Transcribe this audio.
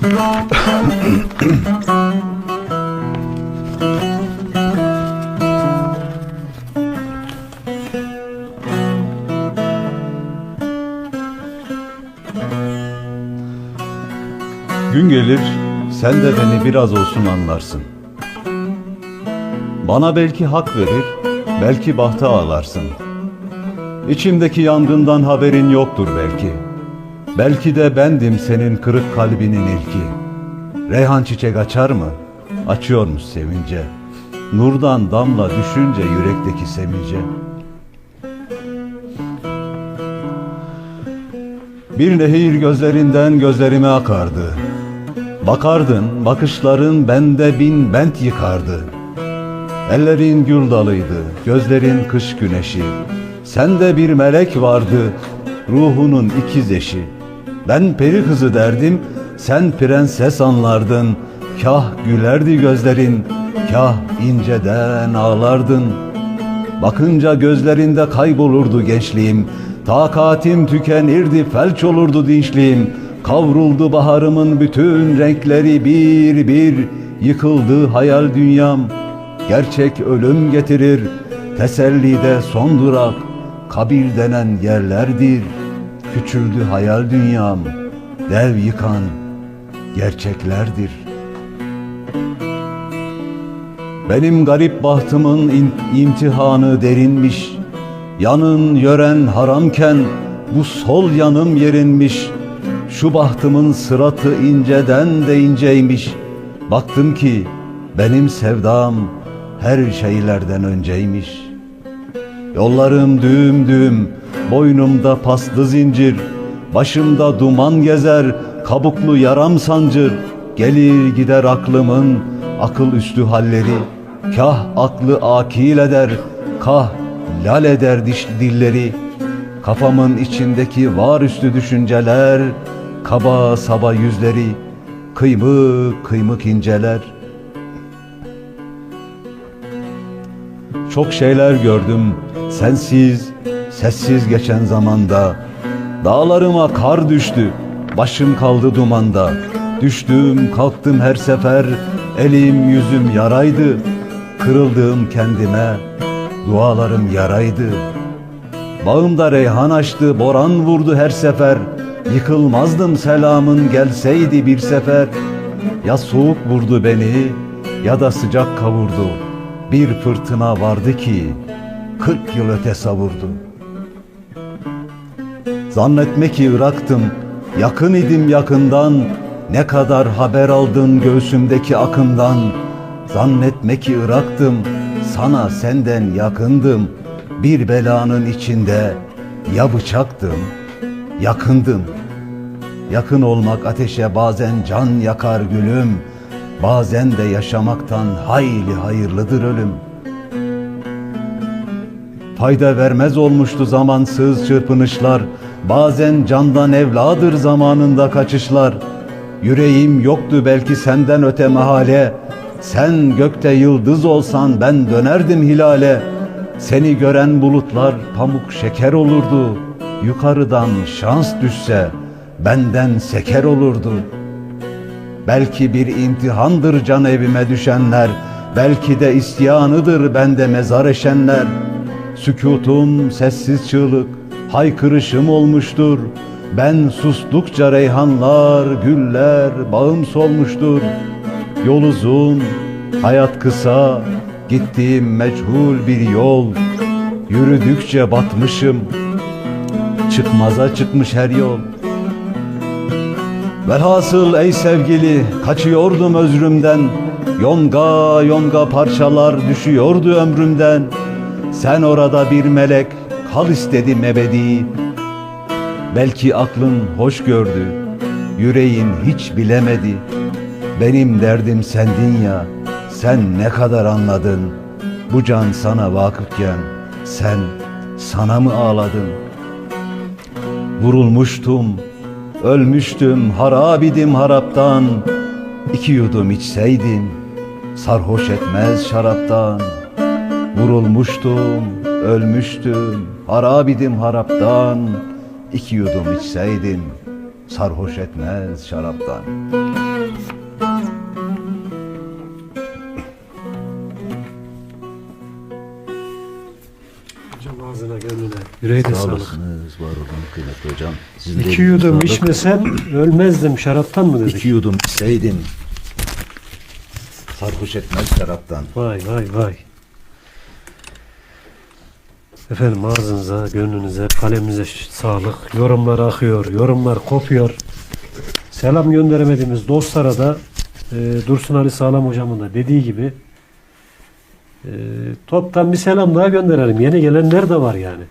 Gün gelir sen de beni biraz olsun anlarsın. Bana belki hak verir, belki bahta ağlarsın. İçimdeki yangından haberin yoktur belki. Belki de bendim senin kırık kalbinin ilki. Reyhan çiçek açar mı? Açıyormuş sevince. Nurdan damla düşünce yürekteki sevince. Bir nehir gözlerinden gözlerime akardı. Bakardın, bakışların bende bin bent yıkardı. Ellerin gül dalıydı, gözlerin kış güneşi. Sende bir melek vardı, ruhunun ikiz eşi. Ben peri kızı derdim, sen prenses anlardın. Kah gülerdi gözlerin, kah inceden ağlardın. Bakınca gözlerinde kaybolurdu gençliğim. Takatim tükenirdi, felç olurdu dinçliğim. Kavruldu baharımın bütün renkleri bir bir. Yıkıldı hayal dünyam. Gerçek ölüm getirir. Tesellide son durak. Kabir denen yerlerdir. Küçüldü hayal dünyam. Dev yıkan gerçeklerdir. Benim garip bahtımın imtihanı derinmiş. Yanın yören haramken bu sol yanım yerinmiş. Şu bahtımın sıratı inceden de inceymiş. Baktım ki benim sevdam her şeylerden önceymiş. Yollarım düğüm düğüm, boynumda paslı zincir, başımda duman gezer, kabuklu yaram sancır. Gelir gider aklımın akıl üstü halleri, kah aklı akil eder, kah lal eder diş dilleri. Kafamın içindeki var üstü düşünceler, kaba saba yüzleri, kıymık kıymık inceler. Çok şeyler gördüm sensiz, sessiz geçen zamanda. Dağlarıma kar düştü, başım kaldı dumanda. Düştüm, kalktım her sefer, elim yüzüm yaraydı. Kırıldığım kendime, dualarım yaraydı. Bağımda reyhan açtı, boran vurdu her sefer. Yıkılmazdım selamın gelseydi bir sefer. Ya soğuk vurdu beni ya da sıcak kavurdu. Bir fırtına vardı ki kırk yıl öte savurdu. Zannetme ki Irak'tım, yakın idim yakından. Ne kadar haber aldın göğsümdeki akımdan. Zannetme ki Irak'tım, sana senden yakındım. Bir belanın içinde ya bıçaktım, yakındım. Yakın olmak ateşe bazen can yakar gülüm. Bazen de yaşamaktan hayli hayırlıdır ölüm. Fayda vermez olmuştu zamansız çırpınışlar. Bazen candan evladır zamanında kaçışlar. Yüreğim yoktu belki senden öte mahale. Sen gökte yıldız olsan ben dönerdim hilale. Seni gören bulutlar pamuk şeker olurdu. Yukarıdan şans düşse benden seker olurdu. Belki bir imtihandır can evime düşenler. Belki de isyanıdır bende mezar eşenler. Sükutum sessiz çığlık, haykırışım olmuştur. Ben sustukça reyhanlar, güller, bağım solmuştur. Yol uzun, hayat kısa, gittiğim meçhul bir yol. Yürüdükçe batmışım, çıkmaza çıkmış her yol. Velhasıl ey sevgili kaçıyordum özrümden Yonga yonga parçalar düşüyordu ömrümden Sen orada bir melek kal istedim ebedi Belki aklın hoş gördü Yüreğin hiç bilemedi Benim derdim sendin ya Sen ne kadar anladın Bu can sana vakıfken Sen sana mı ağladın Vurulmuştum Ölmüştüm, harabidim haraptan. İki yudum içseydim, sarhoş etmez şaraptan. Vurulmuştum, Ölmüştüm, harap idim haraptan İki yudum içseydim Sarhoş etmez şaraptan Hocam ağzına gönlüne yüreğe de Sağ sağlık. olasınız, var olun kıymetli hocam. Sizin İki yudum sağlık. içmesem ölmezdim şaraptan mı dedik? İki yudum içseydim sarhoş etmez şaraptan. Vay vay vay. Efendim ağzınıza, gönlünüze, kalemize sağlık. Yorumlar akıyor, yorumlar kopuyor. Selam gönderemediğimiz dostlara da e, Dursun Ali Sağlam hocamın da dediği gibi e, toptan bir selam daha gönderelim. Yeni gelenler de var yani.